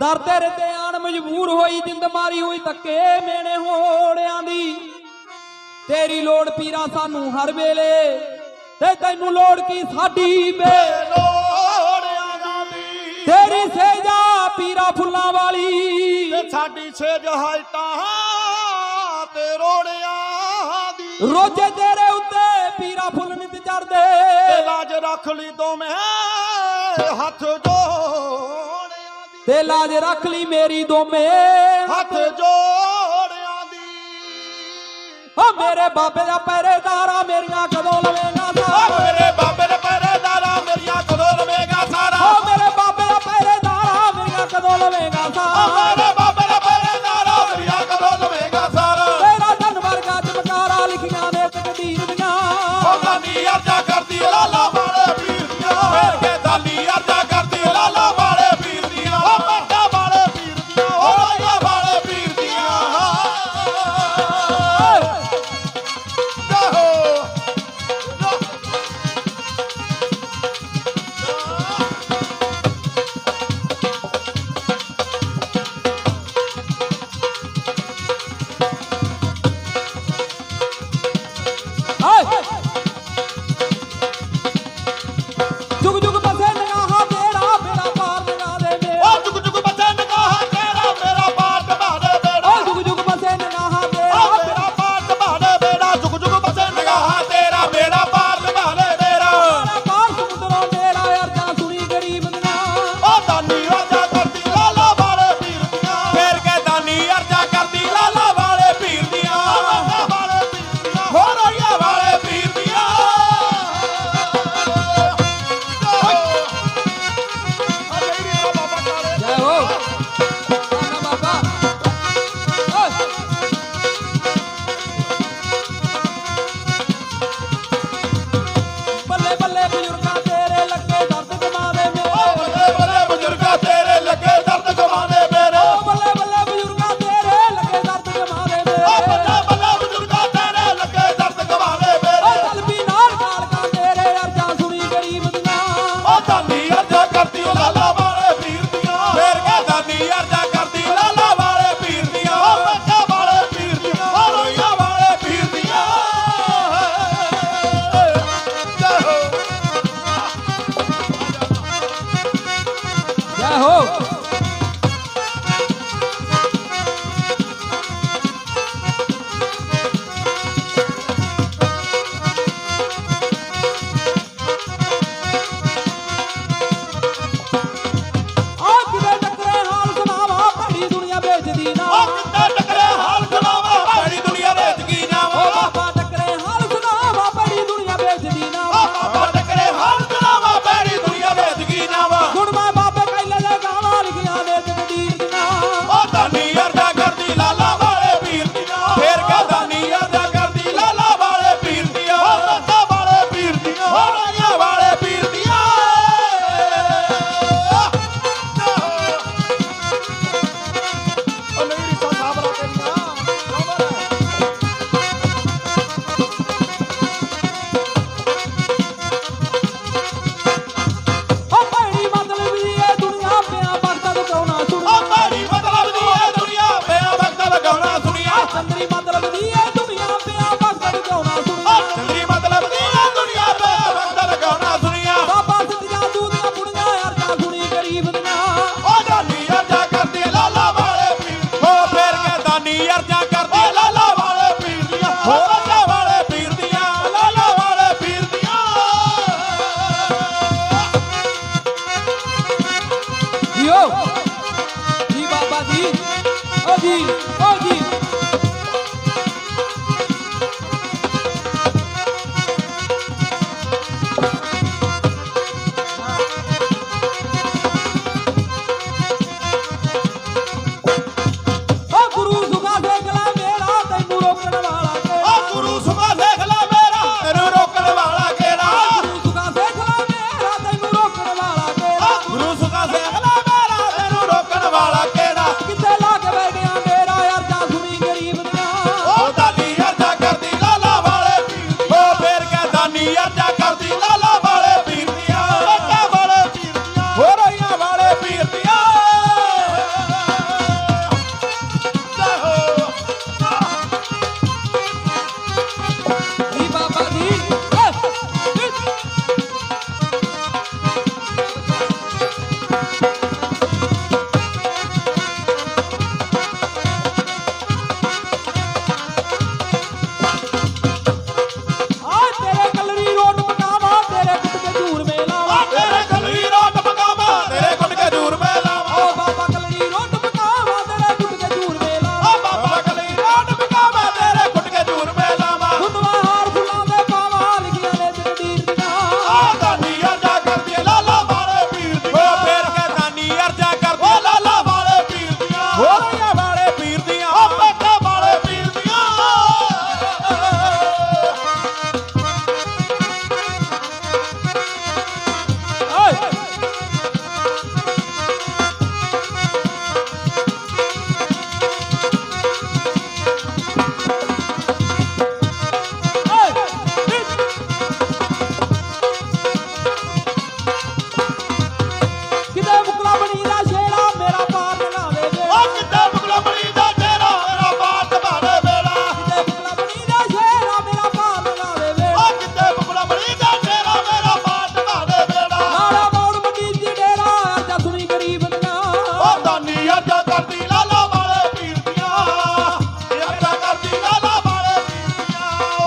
ਦਰਦੇ ਰਦੇ ਆਣ ਮਜਬੂਰ ਹੋਈ ਜਿੰਦ ਮਾਰੀ ਹੋਈ ਤੱਕੇ ਮੇਣੇ ਹੋੜਿਆਂ ਦੀ। ਤੇਰੀ ਲੋੜ ਪੀਰਾ ਸਾਨੂੰ ਹਰ ਵੇਲੇ ਤੇ ਤੈਨੂੰ ਲੋੜ ਕੀ ਸਾਡੀ ਬੇਲੋੜਿਆਂ ਦੀ ਤੇਰੀ ਸੇਜਾ ਪੀਰਾ ਫੁੱਲਾਂ ਵਾਲੀ। ਤੇ ਸਾਡੀ ਸੇਜ ਹਾਇਤਾ ਤੇ ਰੋੜਿਆਂ ਦੀ। ਰੋਜੇ ਤੇਰੇ ਉੱਤੇ ਪੀਰਾ ਫੁੱਲ ਨਿਤ ਚੜਦੇ। ਤੇ ਲਾਜ ਰੱਖ ਲਈ ਦੋਵੇਂ ਹੱਥ ਜੋ ਤੇ ਲਾਜ ਰੱਖ ਲਈ ਮੇਰੀ ਦੋਵੇਂ ਹੱਥ ਜੋੜਿਆਂ ਦੀ। ਓ ਮੇਰੇ ਬਾਬੇ ਦਾ ਪਹਿਰੇਦਾਰਾ ਮੇਰੀਆਂ ਕਦੋਂ ਲਵੇਂਗਾ ਸਾਰਾ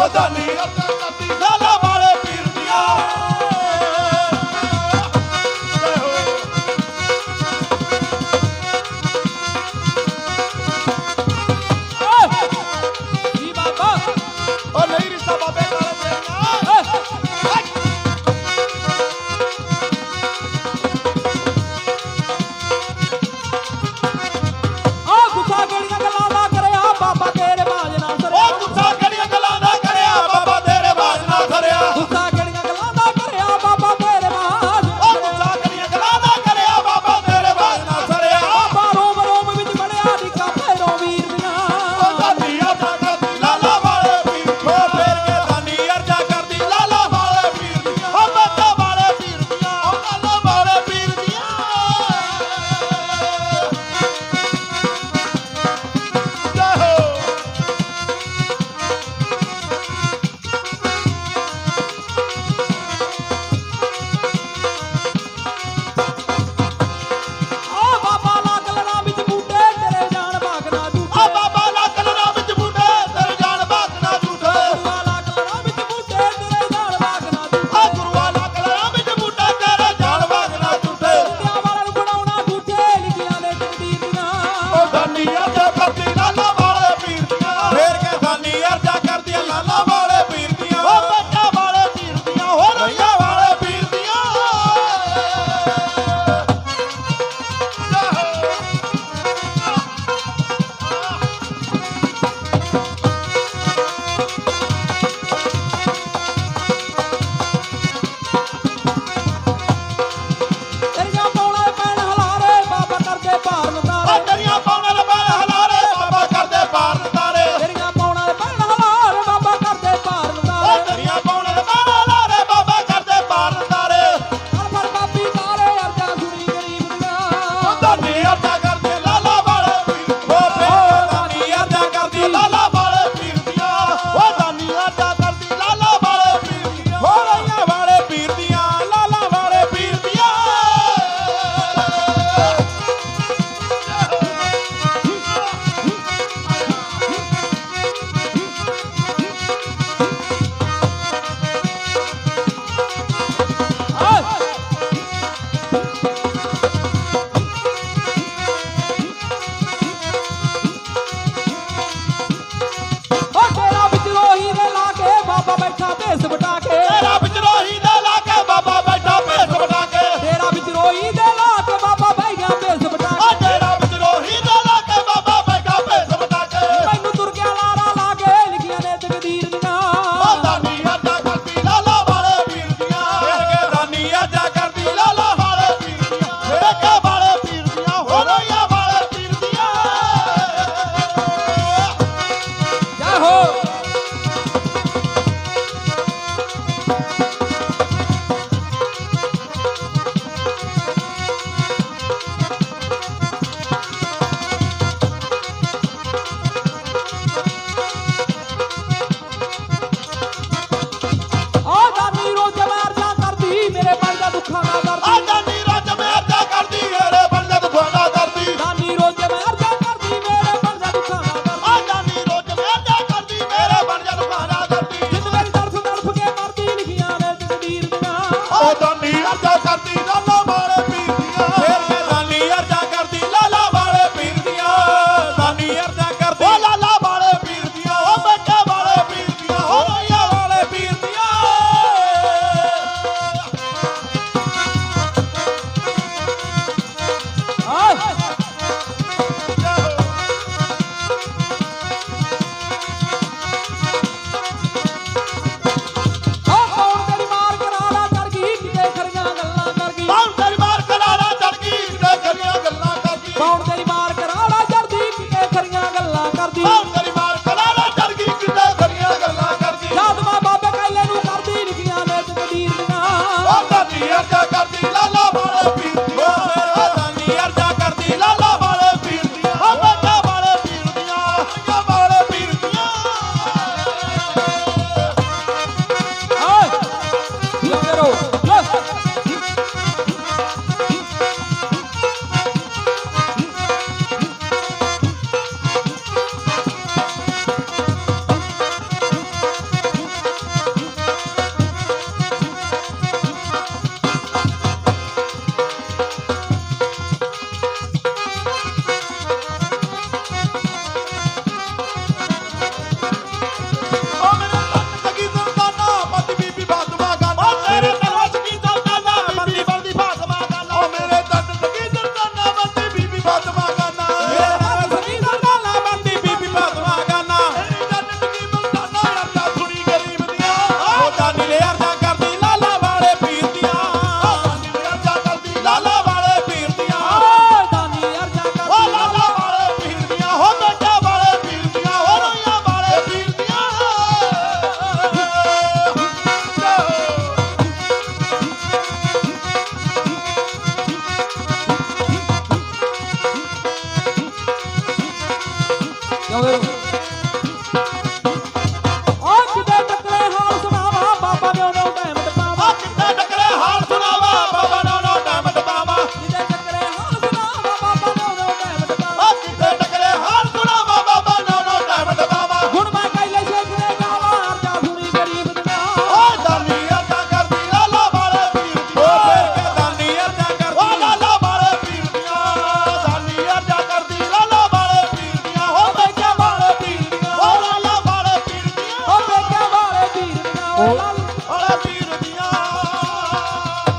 Oh, you.